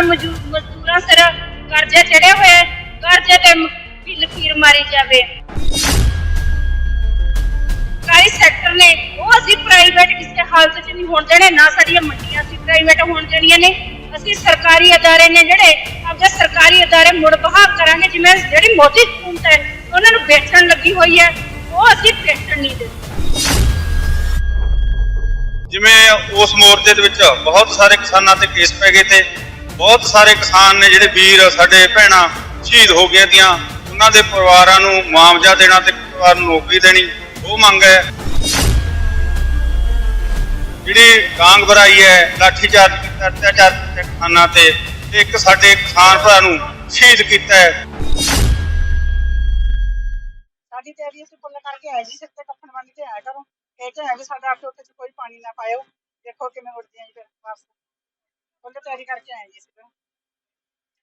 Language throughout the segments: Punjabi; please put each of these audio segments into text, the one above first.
ਕਿਸਾਨ ਮਜ਼ਦੂ- ਮਜ਼ਦੂਰਾਂ ਸਿਰ ਕਰਜ਼ਾ ਚੜਿਆ ਹੋਇਆ ਕਰਜ਼ੇ ਤੇ ਲਕੀਰ ਮਾਰੀ ਜਾਵੇ। ਸਰਕਾਰੀ ਸੈਕਟਰ ਨੇ, ਉਹ ਅਸੀਂ ਪ੍ਰਾਈਵੇਟ ਕਿਸੇ ਹਾਲਤ 'ਚ ਨਹੀਂ ਹੋਣ ਦੇਣੇ, ਨਾ ਸਾਡੀਆਂ ਮੰਡੀਆਂ ਅਸੀਂ ਪ੍ਰਾਈਵੇਟ ਹੋਣ ਦੇਣੀਆਂ ਨੇ। ਅਸੀਂ ਸਰਕਾਰੀ ਅਦਾਰੇ ਨੇ ਜਿਹੜੇ ਆਪਦੇ ਸਰਕਾਰੀ ਅਦਾਰੇ ਮੁੜ ਬਹਾਲ ਕਰਾਂਗੇ, ਜਿਵੇਂ ਜਿਹੜੀ ਮੋਦੀ ਹਕੂਮਤ ਹੈ, ਉਹਨਾਂ ਨੂੰ ਵੇਚਣ ਲੱਗੀ ਹੋਈ ਹੈ, ਉਹ ਅਸੀਂ ਵੇਚਣ ਨਹੀਂ ਦੇਣੀ। ਜਿਵੇਂ ਉਸ ਮੋਰਚੇ ਦੇ ਵਿੱਚ ਬਹੁਤ ਸਾਰੇ ਕਿਸਾਨਾਂ ਤੇ ਕੇਸ ਪੈ ਗਏ ਤੇ ਬਹੁਤ ਸਾਰੇ ਕਿਸਾਨ ਨੇ ਜਿਹੜੇ ਵੀਰ ਸਾਡੇ ਭੈਣਾਂ ਸ਼ਹੀਦ ਹੋ ਗਏ ਦੀਆਂ ਉਹਨਾਂ ਦੇ ਪਰਿਵਾਰਾਂ ਨੂੰ ਮੁਆਵਜ਼ਾ ਦੇਣਾ ਤੇ ਪਰਿਵਾਰ ਨੂੰ ਨੌਕਰੀ ਦੇਣੀ, ਉਹ ਮੰਗ ਹੈ। ਜਿਹੜੀ ਕਾਂਗ ਭਰਾਈ ਹੈ, ਲਾਠੀਚਾਰਜ ਕੀਤਾ, ਅਤਿਆਚਾਰ ਕਿਸਾਨਾਂ ਤੇ ਇੱਕ ਸਾਡੇ ਕਿਸਾਨ ਭਰਾ ਨੂੰ ਸ਼ਹੀਦ ਕੀਤਾ ਹੈ। ਸਾਡੀ ਤਿਆਰੀ ਅਸੀਂ ਫੁੱਲ ਕਰਕੇ ਆਏ ਜੀ, ਸਿਰ ਤੇ ਕੱਫਣ ਬੰਨ ਕੇ ਆਇਆ ਕਰੋ। ਇਹ ਤਾਂ ਹੈ ਵੀ ਸਾਡਾ ਆਟੋ ਚ ਕੋਈ ਪਾਣੀ ਨਾ ਪਾਇਓ। ਦੇਖੋ ਕਿਵੇਂ ਉੱਡਦੀਆਂ ਜੀ ਫਿਰ ਵਾਪਸ ਫੁੱਲ ਤਿਆਰੀ ਕਰਕੇ ਆਏ ਜੀ ਤਾਂ।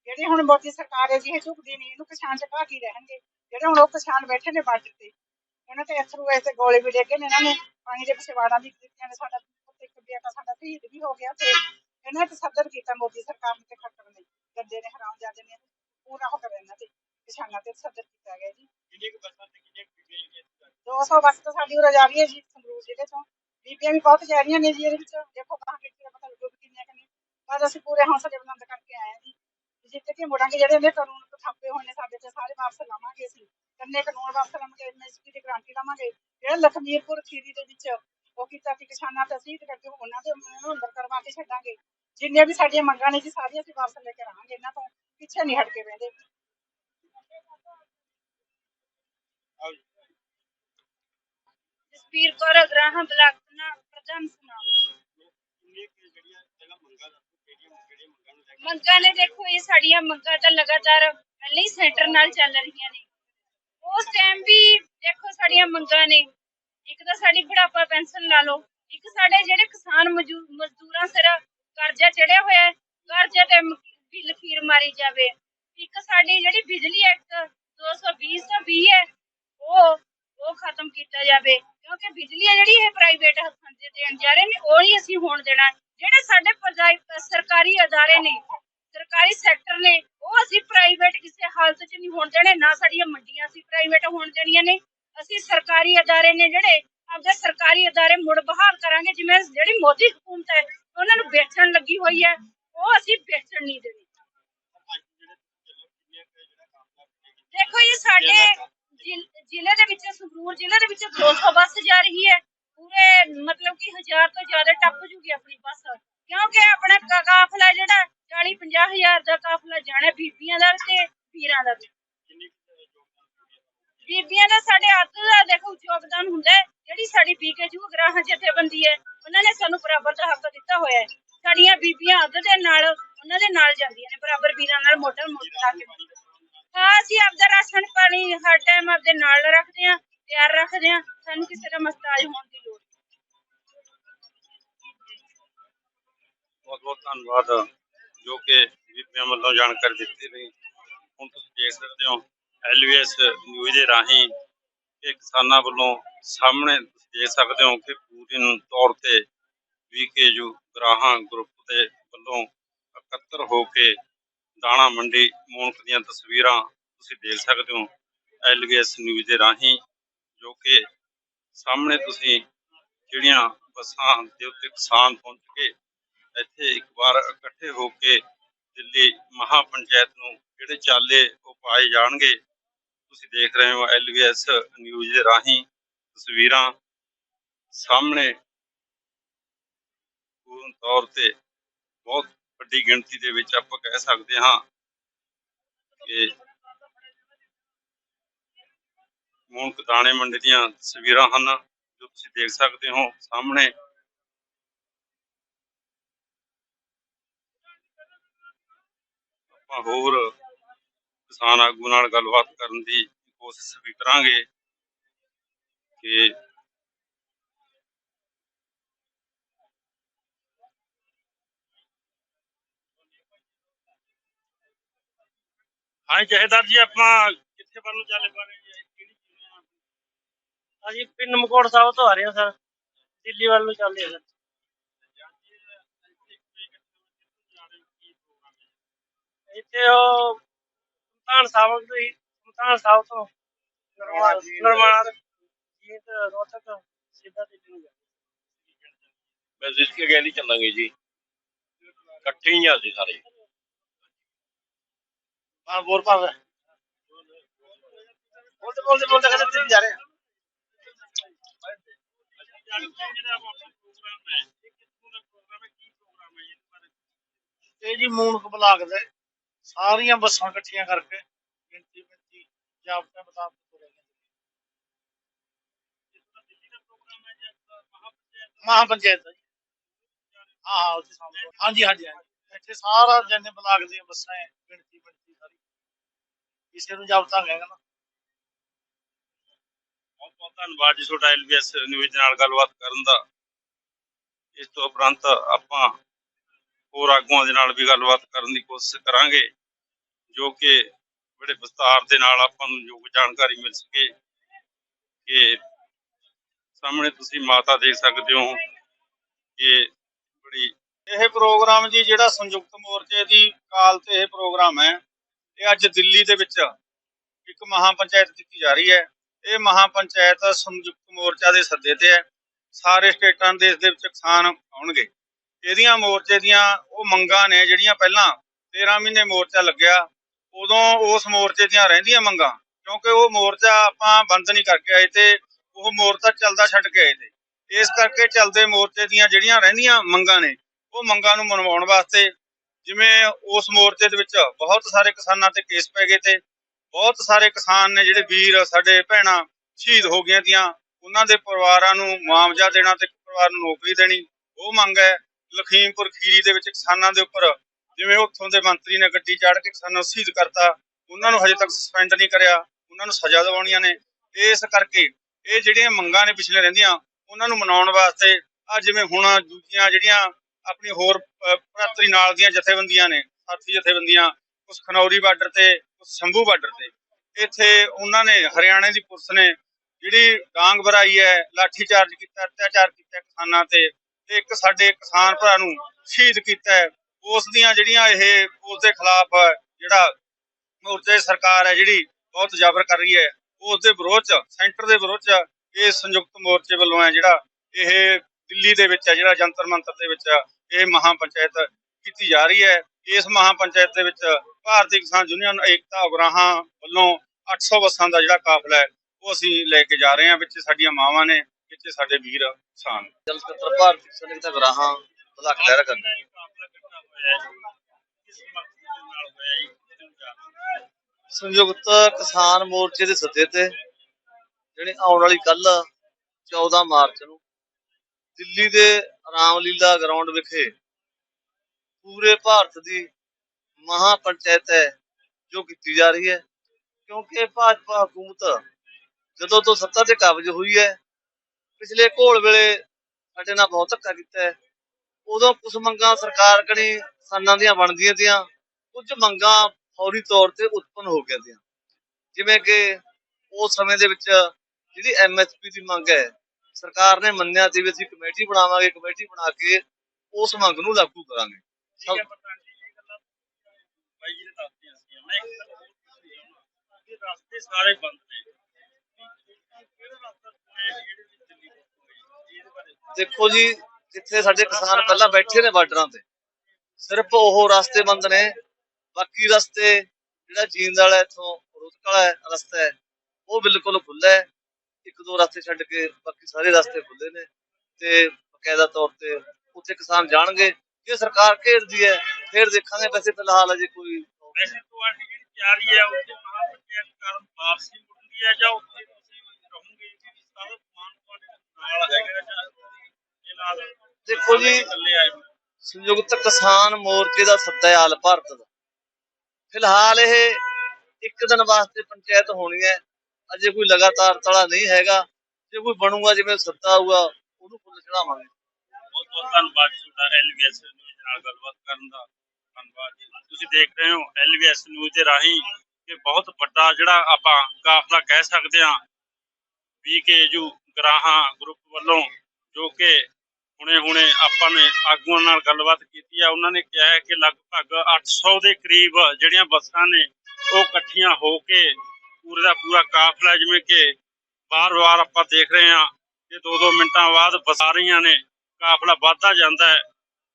ਜਿਹੜੀ ਹੁਣ ਮੋਦੀ ਸਰਕਾਰ ਹੈ ਜੀ ਇਹ ਝੁਕਦੀ ਨਹੀਂ ਇਹਨੂੰ ਕਿਸਾਨ ਚਕਾ ਕੀ ਰਹਿਣਗੇ। ਜਿਹੜੇ ਹੁਣ ਉਹ ਕਿਸਾਨ ਬੈਠੇ ਨੇ ਬਾਰਡਰ ਤੇ ਇਹਨਾਂ ਤੇ ਅਥਰੂ ਐਸੇ ਗੋਲੇ ਵੀ ਡੇਗੇ ਨੇ ਇਹਨਾਂ ਨੇ। ਪਾਣੀ ਦੇ ਪਿਛਵਾੜਾਂ ਵੀ ਕੀਤੀਆਂ ਨੇ ਸਾਡਾ ਪੁੱਤ ਇੱਕ ਬੇਟਾ ਸਾਡਾ ਸ਼ਹੀਦ ਵੀ ਹੋ ਗਿਆ ਤੇ ਇਹਨਾਂ ਤੇ ਸੱਦਰ ਕੀਤਾ ਮੋਦੀ ਸਰਕਾਰ ਨੇ ਤੇ ਖੱਟਰ ਨੇ ਗੱਦੇ ਨੇ ਹਰਾਮ ਜਾਂਦੇ ਨੇ ਪੂਰਾ ਹੋ ਕਰ ਇਹਨਾਂ ਤੇ। ਕਿਸਾਨਾਂ ਤੇ ਸੱਦਰ ਕੀਤਾ ਗਿਆ ਜੀ। 200 ਬੱਸ ਤਾਂ ਸਾਡੀ ਉਰੇ ਜਾ ਰਹੀ ਹੈ ਜੀ ਸੰਗਰੂਰ ਜ਼ਿਲ੍ਹੇ ਤੋਂ ਬੀਬੀਆਂ ਵੀ ਬਹੁਤ ਜਾ ਰਹੀਆਂ ਨੇ ਜੀ ਇਹਦੇ ਵਿੱਚ। ਦੇਖੋ ਕਹਾਂ ਕਿੱਥੇ ਪਤਾ ਲੱਗੂ ਕਿੰਨੇ ਪਰ ਅਸੀਂ ਪੂਰੇ ਹੌਸਲੇ ਬੁਲੰਦ ਕਰਕੇ ਆਏ ਹਾਂ ਜੀ। ਜਿੱਤ ਕੇ ਮੁੜਾਂਗੇ ਜਿਹੜੇ ਇਹਦੇ ਕਾਨੂੰਨ ਤੋਂ ਥੱਪੇ ਹੋਏ ਨੇ ਸਾਡੇ ਤੇ, ਸਾਰੇ ਵਾਪਸ ਲਾਵਾਂਗੇ ਅਸੀਂ। ਕੰਨੇ ਕਾਨੂੰਨ ਵਾਪਸ ਲਾਵਾਂਗੇ ਐਮਐਸਪੀ ਦੀ ਗਾਰੰਟੀ ਲਾਵਾਂਗੇ। ਜਿਹੜਾ ਲਖਮੀਰਪੁਰ ਖੀਰੀ ਦੇ ਵਿੱਚ ਉਹ ਕੀਤਾ ਕਿ ਕਿਸਾਨਾਂ ਤੇ, ਅਸੀਂ ਕਰਕੇ ਉਹਨਾਂ ਦੇ ਨੂੰ ਅੰਦਰ ਕਰਵਾ ਕੇ ਛੱਡਾਂਗੇ। ਜਿੰਨੀਆਂ ਵੀ ਸਾਡੀਆਂ ਮੰਗਾਂ ਨੇ ਜੀ, ਸਾਰੀਆਂ ਅਸੀਂ ਵਾਪਸ ਲੈ ਕੇ ਰਹਾਂਗੇ ਇਹਨਾਂ ਤੋਂ ਪਿੱਛੇ ਨਹੀਂ ਹਟ ਕੇ ਬਹਿੰਦੇ। ਜਸਵੀਰ ਕੌਰ, ਅਗਰਾਹਾਂ ਬਲਾਕ ਪ੍ਰਧਾਨ ਸੁਨਾਮ ਮੰਗਾਂ ਨੇ ਦੇਖੋ, ਇਹ ਸਾਡੀਆਂ ਮੰਗਾਂ ਤਾਂ ਲਗਾਤਾਰ ਪਹਿਲੇ ਹੀ ਸੈਂਟਰ ਨਾਲ ਚੱਲ ਰਹੀਆਂ ਨੇ। ਉਸ ਟਾਈਮ ਵੀ ਦੇਖੋ, ਸਾਡੀਆਂ ਮੰਗਾਂ ਨੇ। ਇੱਕ ਤਾਂ ਸਾਡੀ ਬੁਢਾਪਾ ਪੈਨਸ਼ਨ ਲਾ ਲਓ, ਇੱਕ ਸਾਡੇ ਜਿਹੜੇ ਕਿਸਾਨ ਮਜ਼ਦੂਰਾਂ ਸਿਰ ਕਰਜ਼ਾ ਚੜਿਆ ਹੋਇਆ ਹੈ, ਕਰਜ਼ੇ ਤੇ ਵੀ ਲਕੀਰ ਮਾਰੀ ਜਾਵੇ। ਇੱਕ ਸਾਡੀ ਜਿਹੜੀ ਬਿਜਲੀ ਐਕਟ 220 ਤੋਂ 20 ਹੈ, ਉਹ ਉਹ ਖਤਮ ਕੀਤਾ ਜਾਵੇ। ਕਿਉਂਕਿ ਬਿਜਲੀ ਹੈ ਜਿਹੜੀ, ਇਹ ਪ੍ਰਾਈਵੇਟ ਹੱਥਾਂ 'ਚ ਦੇਣ ਜਾ ਰਹੇ ਨੇ, ਉਹ ਨਹੀਂ ਅਸੀਂ ਹੋਣ ਦੇਣਾ। ਜਿਹੜੇ ਸਾਡੇ ਸਰਕਾਰੀ ਅਦਾਰੇ ਨੇ, ਸਰਕਾਰੀ ਸੈਕਟਰ ਨੇ, ਉਹ ਅਸੀਂ ਪ੍ਰਾਈਵੇਟ ਕਿਸੇ ਹਾਲਤ 'ਚ ਨਹੀਂ ਹੋਣ ਦੇਣੇ, ਨਾ ਸਾਡੀਆਂ ਮੰਡੀਆਂ ਅਸੀਂ ਪ੍ਰਾਈਵੇਟ ਹੋਣ ਦੇਣੀਆਂ ਨੇ। ਅਸੀਂ ਸਰਕਾਰੀ ਅਦਾਰੇ ਨੇ ਜਿਹੜੇ ਆਪਦੇ ਸਰਕਾਰੀ ਅਦਾਰੇ ਮੁੜ ਬਹਾਲ ਕਰਾਂਗੇ, ਜਿਵੇਂ ਜਿਹੜੀ ਮੋਦੀ ਹਕੂਮਤ ਹੈ, ਉਹਨਾਂ ਨੂੰ ਵੇਚਣ ਲੱਗੀ ਹੋਈ ਹੈ, ਉਹ ਅਸੀਂ ਵੇਚਣ ਨਹੀਂ ਦੇਣੀ। ਦੇਖੋ ਇਹ ਸਾਡੇ ਜ਼ਿਲ- ਜ਼ਿਲ੍ਹੇ ਦੇ ਵਿੱਚ, ਸੰਗਰੂਰ ਜ਼ਿਲ੍ਹੇ ਦੇ ਵਿੱਚ 200 ਬੱਸ ਜਾ ਰਹੀ ਹੈ। ਪੂਰੇ ਮਤਲਬ ਕਿ ਹਜ਼ਾਰ ਤੋਂ ਜ਼ਿਆਦਾ ਟੱਪ ਜੂਗੀ ਆਪਣੀ ਬੱਸ ਕਿਉਂਕਿ ਆਪਣਾ ਕਾ- ਕਾਫਲਾ ਜਿਹੜਾ 40 50 ਹਜ਼ਾਰ ਦਾ ਕਾਫਲਾ ਜਾਣਾ ਬੀਬੀਆਂ ਦਾ ਤੇ ਵੀਰਾਂ ਦਾ ਵੀ। ਬੀਬੀਆਂ ਦਾ ਸਾਡੇ ਅੱਧ ਦਾ ਦੇਖੋ ਯੋਗਦਾਨ ਹੁੰਦਾ ਹੈ। ਜਿਹੜੀ ਸਾਡੀ ਬੀਕੇਯੂ ਗ੍ਰਾਹ ਜਥੇਬੰਦੀ ਹੈ, ਉਹਨਾਂ ਨੇ ਸਾਨੂੰ ਬਰਾਬਰ ਦਾ ਹੱਕ ਦਿੱਤਾ ਹੋਇਆ ਹੈ। ਸਾਡੀਆਂ ਬੀਬੀਆਂ ਅੱਧ ਦੇ ਨਾਲ, ਉਹਨਾਂ ਦੇ ਨਾਲ ਜਾਂਦੀਆਂ ਨੇ, ਬਰਾਬਰ ਵੀਰਾਂ ਨਾਲ ਮੋਢਾ ਮੋਢਾ ਲਾ ਕੇ ਹਾਂ, ਅਸੀਂ ਆਪਦਾ ਰਾਸ਼ਨ ਪਾਣੀ ਹਰ ਟਾਈਮ ਆਪਦੇ ਨਾਲ ਰੱਖਦੇ ਹਾਂ, ਤਿਆਰ ਰੱਖਦੇ ਹਾਂ। ਸਾਨੂੰ ਕਿਸੇ ਦਾ ਮਸਤਾਜ ਹੋਣ ਦੀ ਲੋੜ ਨਹੀਂ। ਬਹੁਤ ਬਹੁਤ ਧੰਨਵਾਦ। ਜੋ ਕਿ ਬੀਬੀਆਂ ਵੱਲੋਂ ਜਾਣਕਾਰੀ ਦਿੱਤੀ ਗਈ ਹੁਣ ਤੁਸੀਂ ਦੇਖ ਸਕਦੇ ਹੋ ਐਲਵੀਐਸ ਨਿਊਜ਼ ਦੇ ਰਾਹੀਂ ਇਹ ਕਿਸਾਨਾਂ ਵੱਲੋਂ ਸਾਹਮਣੇ ਤੁਸੀਂ ਦੇਖ ਸਕਦੇ ਹੋ ਕਿ ਪੂਰਨ ਤੌਰ ਤੇ ਵੀਕੇਯੂ ਗ੍ਰਾਹਾਂ ਗਰੁੱਪ ਦੇ ਵੱਲੋਂ ਇਕੱਤਰ ਹੋ ਕੇ ਦਾਣਾ ਮੰਡੀ ਮੂਨਕ ਦੀਆਂ ਤਸਵੀਰਾਂ ਤੁਸੀਂ ਦੇਖ ਸਕਦੇ ਹੋ ਐਲਵੀਐਸ ਨਿਊਜ਼ ਦੇ ਰਾਹੀਂ, ਜੋ ਕਿ ਸਾਹਮਣੇ ਤੁਸੀਂ ਜਿਹੜੀਆਂ ਬੱਸਾਂ ਦੇ ਉੱਤੇ ਕਿਸਾਨ ਪਹੁੰਚ ਕੇ ਇੱਥੇ ਇੱਕ ਵਾਰ ਇਕੱਠੇ ਹੋ ਕੇ ਦਿੱਲੀ ਮਹਾ ਪੰਚਾਇਤ ਨੂੰ ਜਿਹੜੇ ਚਾਲੇ ਉਹ ਪਾਏ ਜਾਣਗੇ। ਤੁਸੀਂ ਦੇਖ ਰਹੇ ਹੋ ਐਲਵੀਐਸ ਨਿਊਜ਼ ਦੇ ਰਾਹੀਂ ਤਸਵੀਰਾਂ ਸਾਹਮਣੇ। ਪੂਰਨ ਤੌਰ ਤੇ ਬਹੁਤ ਵੱਡੀ ਗਿਣਤੀ ਦੇ ਵਿੱਚ ਆਪਾਂ ਕਹਿ ਸਕਦੇ ਹਾਂ ਕਿ ਮੂਨਕ ਦਾਣੇ ਮੰਡੀ ਦੀਆਂ ਤਸਵੀਰਾਂ ਹਨ, ਜੋ ਤੁਸੀਂ ਦੇਖ ਸਕਦੇ ਹੋ ਸਾਹਮਣੇ। ਆਪਾਂ ਹੋਰ ਕਿਸਾਨ ਆਗੂ ਨਾਲ ਗੱਲਬਾਤ ਕਰਨ ਦੀ ਕੋਸ਼ਿਸ਼ ਵੀ ਕਰਾਂਗੇ ਕਿ ਹਾਂ ਜਹੇਦਾਰ ਜੀ, ਆਪਾਂ ਕਿੱਥੇ ਵੱਲ ਨੂੰ ਚੱਲੇ ਪਾ ਰਹੇ ਜੀ? ਕਿਹੜੀ ਅਸੀਂ ਪਿੰਡ ਮਕੋੜ ਸਾਹਿਬ ਤੋਂ ਆ ਰਹੇ ਹਾਂ, ਸਰ। ਦਿੱਲੀ ਵੱਲ ਨੂੰ ਚੱਲਦੇ ਹਾਂ, ਸਰ। ਇੱਥੇ ਉਹ ਧਾਨ ਸਾਹਿਬ ਤੋਂ ਧਾਨ ਸਾਹਿਬ ਤੋਂ ਨਰਮਾਲ ਨਰਮਾਲ ਜੀਤ ਰੋਤਕ ਸਿੱਧਾ ਦਿੱਲੀ ਨੂੰ ਬਸ ਇਸ ਕੇ ਨਹੀਂ ਚੱਲਾਂਗੇ ਜੀ। ਇਕੱਠੇ ਹੀ ਆ ਅਸੀਂ ਸਾਰੇ। ਹਾਂ ਬੋਰ ਪਾ ਬੋਲਦੇ ਬੋਲਦੇ ਬੋਲਦੇ ਕਹਿੰਦੇ ਦਿੱਲੀ ਜਾ ਰਹੇ ਆ। ਇਹ ਜੀ ਮੂਨਕ ਬਲਾਕ ਦੇ ਸਾਰੀਆਂ ਬੱਸਾਂ ਇਕੱਠੀਆਂ ਕਰਕੇ ਗਿਣਤੀ ਗਿਣਤੀ ਜਾਬਤਾ ਮੁਤਾਬਕ ਤੁਰੇ ਮਹਾ ਪੰਚਾਇਤ ਦਾ ਜੀ। ਹਾਂ ਉੱਥੇ ਸਾਹਮਣੇ। ਹਾਂਜੀ ਹਾਂਜੀ ਹਾਂਜੀ। ਇੱਥੇ ਸਾਰਾ ਜਨੇ ਬਲਾਕ ਦੀਆਂ ਬੱਸਾਂ ਹੈ ਗਿਣਤੀ ਗਿਣਤੀ ਸਾਰੀ। ਕਿਸੇ ਨੂੰ ਜਾਬਤਾ ਹੈਗਾ ਨਾ। ਬਹੁਤ ਬਹੁਤ ਧੰਨਵਾਦ ਜੀ ਤੁਹਾਡਾ ਐਲਬੀਐਸ ਨਿਊਜ਼ ਨਾਲ ਗੱਲਬਾਤ ਕਰਨ ਦਾ। ਇਸ ਤੋਂ ਉਪਰੰਤ ਆਪਾਂ ਹੋਰ ਆਗੂਆਂ ਦੇ ਨਾਲ ਵੀ ਗੱਲਬਾਤ ਕਰਨ ਦੀ ਕੋਸ਼ਿਸ਼ ਕਰਾਂਗੇ। ਜੋ ਕਿ ਬੜੇ ਵਿਸਤਾਰ ਦੇ ਨਾਲ ਆਪਾਂ ਨੂੰ ਯੋਗ ਜਾਣਕਾਰੀ ਮਿਲ ਸਕੇ ਕਿ ਸਾਹਮਣੇ ਤੁਸੀਂ ਮਾਤਾ ਦੇਖ ਸਕਦੇ ਹੋ ਕਿ ਬੜੀ ਇਹ ਪ੍ਰੋਗਰਾਮ ਜੀ ਜਿਹੜਾ ਸੰਯੁਕਤ ਮੋਰਚੇ ਦੀ ਕਾਲ ਤੇ ਇਹ ਪ੍ਰੋਗਰਾਮ ਹੈ, ਇਹ ਅੱਜ ਦਿੱਲੀ ਦੇ ਵਿੱਚ ਇੱਕ ਮਹਾ ਪੰਚਾਇਤ ਕੀਤੀ ਜਾ ਰਹੀ ਹੈ। ਇਹ ਮਹਾ ਪੰਚਾਇਤ ਸੰਯੁਕਤ ਮੋਰਚਾ ਦੇ ਸੱਦੇ ਤੇ ਹੈ। ਸਾਰੇ ਸਟੇਟਾਂ ਦੇ ਇਸ ਦੇ ਵਿੱਚ ਕਿਸਾਨ ਆਉਣਗੇ। ਇਹਦੀਆਂ ਮੋਰਚੇ ਦੀਆਂ ਉਹ ਮੰਗਾਂ ਨੇ ਜਿਹੜੀਆਂ ਪਹਿਲਾਂ 13 ਮਹੀਨੇ ਮੋਰਚਾ ਲੱਗਿਆ ਉਦੋਂ ਉਸ ਮੋਰਚੇ ਦੀਆਂ ਰਹਿੰਦੀਆਂ ਮੰਗਾਂ, ਕਿਉਂਕਿ ਉਹ ਮੋਰਚਾ ਆਪਾਂ ਬੰਦ ਨਹੀਂ ਕਰਕੇ ਆਏ ਤੇ ਉਹ ਮੋਰਚਾ ਚੱਲਦਾ ਛੱਡ ਕੇ ਆਏ ਤੇ। ਇਸ ਕਰਕੇ ਚੱਲਦੇ ਮੋਰਚੇ ਦੀਆਂ ਜਿਹੜੀਆਂ ਰਹਿੰਦੀਆਂ ਮੰਗਾਂ ਨੇ, ਉਹ ਮੰਗਾਂ ਨੂੰ ਮਨਵਾਉਣ ਵਾਸਤੇ ਜਿਵੇਂ ਉਸ ਮੋਰਚੇ ਦੇ ਵਿੱਚ ਬਹੁਤ ਸਾਰੇ ਕਿਸਾਨਾਂ ਤੇ ਕੇਸ ਪੈ ਗਏ ਤੇ, ਬਹੁਤ ਸਾਰੇ ਕਿਸਾਨ ਨੇ ਜਿਹੜੇ ਵੀਰ ਸਾਡੇ ਭੈਣਾਂ ਸ਼ਹੀਦ ਹੋ ਗਈਆਂ ਦੀਆਂ ਉਹਨਾਂ ਦੇ ਪਰਿਵਾਰਾਂ ਨੂੰ ਮੁਆਵਜ਼ਾ ਦੇਣਾ ਤੇ ਪਰਿਵਾਰ ਨੂੰ ਨੌਕਰੀ ਦੇਣੀ, ਉਹ ਮੰਗ ਹੈ। ਲਖੀਮਪੁਰ ਖੀਰੀ ਦੇ ਵਿੱਚ ਕਿਸਾਨਾਂ ਦੇ ਉੱਪਰ ਜਿਵੇਂ ਉੱਥੋਂ ਦੇ ਮੰਤਰੀ ਨੇ ਗੱਡੀ ਚਾੜ ਕੇ ਕਿਸਾਨਾਂ ਨੂੰ ਸ਼ਹੀਦ ਕਰਤਾ, ਉਹਨਾਂ ਨੂੰ ਹਜੇ ਤੱਕ ਸਸਪੈਂਡ ਨਹੀਂ ਕਰਿਆ, ਉਹਨਾਂ ਨੂੰ ਸਜ਼ਾ ਦਿਵਾਉਣੀਆਂ ਨੇ ਇਸ ਕਰਕੇ ਇਹ ਜਿਹੜੀਆਂ ਮੰਗਾਂ ਨੇ ਪਿਛਲੇ ਰਹਿੰਦੀਆਂ, ਉਹਨਾਂ ਨੂੰ ਮਨਾਉਣ ਵਾਸਤੇ ਆ ਜਿਵੇਂ ਹੁਣ ਦੂਜੀਆਂ ਜਿਹੜੀਆਂ ਆਪਣੀ ਹੋਰ ਭਰਾਤਰੀ ਨਾਲ ਦੀਆਂ ਜਥੇਬੰਦੀਆਂ ਨੇ, ਸਾਥੀ ਜਥੇਬੰਦੀਆਂ ਕੁਛ ਖਨੌਰੀ ਬਾਰਡਰ ਤੇ ਕੁਛ ਸ਼ੰਭੂ ਬਾਰਡਰ ਤੇ ਇੱਥੇ ਉਹਨਾਂ ਨੇ ਹਰਿਆਣੇ ਦੀ ਪੁਲਿਸ ਨੇ ਜਿਹੜੀ ਡਾਂਗ ਭਰਾਈ ਹੈ ਲਾਠੀ ਚਾਰਜ ਕੀਤਾ, ਅਤਿਆਚਾਰ ਕੀਤਾ ਕਿਸਾਨਾਂ ਤੇ ਤੇ ਇੱਕ ਸਾਡੇ ਕਿਸਾਨ ਭਰਾ ਨੂੰ ਸ਼ਹੀਦ ਕੀਤਾ ਹੈ। ਉਸ ਦੀਆਂ ਜਿਹੜੀਆਂ ਇਹ, ਉਸ ਦੇ ਖਿਲਾਫ ਜਿਹੜਾ ਮੋਰਚੇ ਸਰਕਾਰ ਹੈ ਜਿਹੜੀ ਬਹੁਤ ਜ਼ਬਰ ਕਰ ਰਹੀ ਹੈ, ਉਸ ਦੇ ਵਿਰੋਧ ਚ ਸੈਂਟਰ ਦੇ ਵਿਰੋਧ ਚ ਇਹ ਸੰਯੁਕਤ ਮੋਰਚੇ ਵੱਲੋਂ ਹੈ ਜਿਹੜਾ ਇਹ ਦਿੱਲੀ ਦੇ ਵਿੱਚ ਹੈ, ਜਿਹੜਾ ਜੰਤਰ ਮੰਤਰ ਦੇ ਵਿੱਚ ਇਹ ਮਹਾ ਪੰਚਾਇਤ ਕੀਤੀ ਜਾ ਰਹੀ ਹੈ। ਇਸ ਮਹਾ ਪੰਚਾਇਤ ਦੇ ਵਿੱਚ ਭਾਰਤੀ ਕਿਸਾਨ ਯੂਨੀਅਨ ਏਕਤਾ ਉਗਰਾਹਾਂ ਵੱਲੋਂ 800 ਬੱਸਾਂ ਦਾ ਜਿਹੜਾ ਕਾਫਲਾ ਹੈ, ਉਹ ਅਸੀਂ ਲੈ ਕੇ ਜਾ ਰਹੇ ਹਾਂ। ਵਿੱਚ ਸਾਡੀਆਂ ਮਾਵਾਂ ਨੇ, ਵਿੱਚ ਸਾਡੇ ਵੀਰ ਕਿਸਾਨ ਜਲ ਸਕੱਤਰ ਭਾਰਤੀ ਸੰਗਤ ਗਰਾਹਾਂ ਬਲਾਕ ਲਹਿਰਾ ਕਰ ਸੰਯੁਕਤ ਕਿਸਾਨ ਮੋਰਚੇ ਦੇ ਸੱਦੇ ਤੇ ਜਿਹੜੇ ਆਉਣ ਵਾਲੀ ਕੱਲ 14 ਮਾਰਚ ਨੂੰ ਦਿੱਲੀ ਦੇ ਰਾਮਲੀਲਾ ਗਰਾਊਂਡ ਵਿਖੇ ਪੂਰੇ ਭਾਰਤ ਦੀ ਮਹਾ ਪੰਚਾਇਤ ਹੈ, ਜੋ ਕੀਤੀ ਜਾ ਰਹੀ ਹੈ, ਕਿਉਂਕਿ ਭਾਜਪਾ ਹਕੂਮਤ ਜਦੋਂ ਤੋਂ ਸੱਤਾ ਤੇ ਕਾਬਜ ਹੋਈ ਹੈ, ਪਿਛਲੇ ਘੋਲ ਵੇਲੇ ਸਾਡੇ ਨਾਲ ਬਹੁਤ ਧੱਕਾ ਕੀਤਾ ਹੈ ਉਦੋਂ ਕੁਝ ਮੰਗਾਂ ਸਰਕਾਰ ਕਣੀ ਕਿਸਾਨਾਂ ਦੀਆਂ ਬਣਦੀਆਂ ਤੀਆਂ। ਕੁਝ ਮੰਗਾਂ ਫੌਰੀ ਤੌਰ ਤੇ ਉਤਪੰਨ ਹੋ ਗਈਆਂ ਤੀਆਂ। ਜਿਵੇਂ ਕਿ ਉਸ ਸਮੇਂ ਦੇ ਵਿੱਚ ਜਿਹੜੀ ਐਮਐਸਪੀ ਦੀ ਮੰਗ ਹੈ ਸਰਕਾਰ ਨੇ ਮੰਨਿਆ ਸੀ ਵੀ ਅਸੀਂ ਕਮੇਟੀ ਬਣਾਵਾਂਗੇ ਕਮੇਟੀ ਬਣਾ ਕੇ ਉਸ ਮੰਗ ਨੂੰ ਲਾਗੂ ਕਰਾਂਗੇ। ਰਸਤੇ ਸਾਰੇ ਬੰਦ ਨੇ। ਦੇਖੋ ਜੀ ਜਿੱਥੇ ਸਾਡੇ ਕਿਸਾਨ ਪਹਿਲਾਂ ਬੈਠੇ ਨੇ ਬਾਰਡਰਾਂ ਤੇ। ਸਿਰਫ ਉਹ ਰਸਤੇ ਬੰਦ ਨੇ। ਬਾਕੀ ਰਸਤੇ, ਜਿਹੜਾ ਜੀਂਦ ਵਾਲਾ ਇੱਥੋਂ ਰੋਹਤਕ ਵਾਲਾ ਰਸਤਾ ਹੈ, ਉਹ ਬਿਲਕੁਲ ਖੁੱਲਾ ਹੈ। ਇੱਕ ਦੋ ਰਸਤੇ ਛੱਡ ਕੇ ਬਾਕੀ ਸਾਰੇ ਰਸਤੇ ਖੁੱਲੇ ਨੇ ਤੇ ਬਕਾਇਦਾ ਤੌਰ ਤੇ ਉੱਥੇ ਕਿਸਾਨ ਜਾਣਗੇ। ਜੇ ਸਰਕਾਰ ਘੇਰਦੀ ਹੈ, ਫਿਰ ਦੇਖਾਂਗੇ। ਵੈਸੇ ਫਿਲਹਾਲ ਅਜੇ ਕੋਈ ਵੈਸੇ ਤੁਹਾਡੀ ਜਿਹੜੀ ਤਿਆਰੀ ਹੈ, ਉੱਥੇ ਮਹਾਪੰਚਾਇਤ ਕਰਨ ਵਾਪਸੀ ਮੁੜਦੀ ਹੈ ਜਾਂ ਦੇਖੋ ਜੀ, ਸੰਯੁਕਤ ਕਿਸਾਨ ਮੋਰਚੇ ਦਾ ਸੱਦਾ ਹੈ ਆਲ ਭਾਰਤ ਦਾ। ਫਿਲਹਾਲ ਇਹ ਇੱਕ ਦਿਨ ਵਾਸਤੇ ਪੰਚਾਇਤ ਹੋਣੀ ਹੈ। ਅਜੇ ਕੋਈ ਲਗਾਤਾਰ ਤਲਾ ਨਹੀਂ ਹੈਗਾ। ਜੇ ਕੋਈ ਬਣੂਗਾ, ਜਿਵੇਂ ਸੱਦਾ ਆਊਗਾ, ਉਹਨੂੰ ਫੁੱਲ ਚੜਾਵਾਂਗੇ ਬਹੁਤ ਬਹੁਤ ਧੰਨਵਾਦ ਤੁਹਾਡਾ ਐਲਵੀਐਸ ਨਿਊਜ਼ ਨਾਲ ਗੱਲਬਾਤ ਕਰਨ ਦਾ। ਧੰਨਵਾਦ ਜੀ। ਤੁਸੀਂ ਦੇਖ ਰਹੇ ਹੋ ਐਲਵੀਐਸ ਨਿਊਜ਼ ਦੇ ਰਾਹੀਂ ਕਿ ਬਹੁਤ ਵੱਡਾ ਜਿਹੜਾ ਆਪਾਂ ਕਾਫਲਾ ਕਹਿ ਸਕਦੇ ਹਾਂ ਵੀਕੇਯੂ ਗਰਾਹਾਂ ਗਰੁੱਪ ਵੱਲੋਂ ਜੋ ਕਿ ਹੁਣੇ ਹੁਣੇ ਆਪਾਂ ਨੇ ਆਗੂਆਂ ਨਾਲ ਗੱਲਬਾਤ ਕੀਤੀ ਆ। ਉਹਨਾਂ ਨੇ ਕਿਹਾ ਹੈ ਕਿ ਲਗਭਗ 800 ਦੇ ਕਰੀਬ ਜਿਹੜੀਆਂ ਬੱਸਾਂ ਨੇ, ਉਹ ਇਕੱਠੀਆਂ ਹੋ ਕੇ ਪੂਰੇ ਦਾ ਪੂਰਾ ਕਾਫਲਾ, ਜਿਵੇਂ ਕਿ ਵਾਰ-ਵਾਰ ਆਪਾਂ ਦੇਖ ਰਹੇ ਹਾਂ ਕਿ ਦੋ ਦੋ ਮਿੰਟਾਂ ਬਾਅਦ ਬੱਸ ਰਹੀਆਂ ਨੇ, ਕਾਫਲਾ ਵੱਧਦਾ ਜਾਂਦਾ ਹੈ।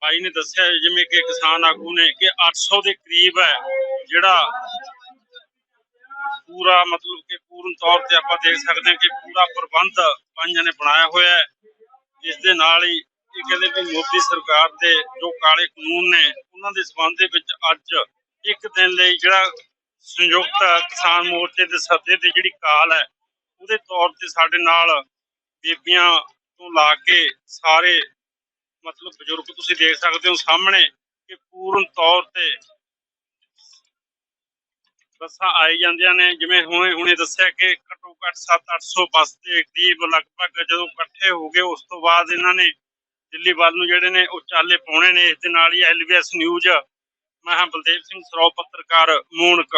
ਭਾਈ ਨੇ ਦੱਸਿਆ ਜਿਵੇਂ ਕਿ ਕਿਸਾਨ ਆਗੂ ਨੇ ਕਿ 800 ਦੇ ਕਰੀਬ ਹੈ ਜਿਹੜਾ ਪੂਰਾ ਮਤਲਬ ਕਿ ਪੂਰਨ ਤੌਰ ਤੇ ਆਪਾਂ ਦੇਖ ਸਕਦੇ ਹਾਂ ਕਿ ਪੂਰਾ ਪ੍ਰਬੰਧ ਪੰਜਾਂ ਨੇ ਬਣਾਇਆ ਹੋਇਆ ਹੈ। ਇਸ ਦੇ ਨਾਲ ਹੀ ਇਹ ਕਹਿੰਦੇ ਵੀ ਮੋਦੀ ਸਰਕਾਰ ਦੇ ਜੋ ਕਾਲੇ ਕਾਨੂੰਨ ਨੇ, ਉਹਨਾਂ ਦੇ ਸਬੰਧ ਦੇ ਵਿੱਚ ਅੱਜ ਇੱਕ ਦਿਨ ਲਈ ਜਿਹੜਾ ਸੰਯੁਕਤ ਕਿਸਾਨ ਮੋਰਚੇ ਦੇ ਸੱਦੇ ਤੇ ਜਿਹੜੀ ਕਾਲ ਹੈ, ਉਹਦੇ ਤੌਰ ਤੇ ਸਾਡੇ ਨਾਲ ਬੀਬੀਆਂ ਤੋਂ ਲਾ ਕੇ ਸਾਰੇ ਮਤਲਬ ਬਜ਼ੁਰਗ ਤੁਸੀਂ ਦੇਖ ਸਕਦੇ ਹੋ ਸਾਹਮਣੇ ਕਿ ਪੂਰਨ ਤੌਰ ਤੇ ਬੱਸਾਂ ਆਈ ਜਾਂਦੀਆਂ ਨੇ। ਜਿਵੇਂ ਹੁਣੇ ਹੁਣੇ ਦੱਸਿਆ ਕਿ ਘੱਟੋ ਘੱਟ 7-800 ਬੱਸ ਦੇ ਕਰੀਬ ਲਗਭਗ ਜਦੋਂ ਇਕੱਠੇ ਹੋ ਗਏ, ਉਸ ਤੋਂ ਬਾਅਦ ਇਹਨਾਂ ਨੇ ਦਿੱਲੀ ਵੱਲ ਨੂੰ ਜਿਹੜੇ ਨੇ ਉਹ ਚਾਲੇ ਪਾਉਣੇ ਨੇ। ਇਸ ਦੇ ਨਾਲ ਹੀ ਐਲਬੀਐਸ ਨਿਊਜ਼, ਮੈਂ ਹਾਂ ਬਲਦੇਵ ਸਿੰਘ ਸਰੋਪ ਪੱਤਰਕਾਰ ਮੂਨਕ।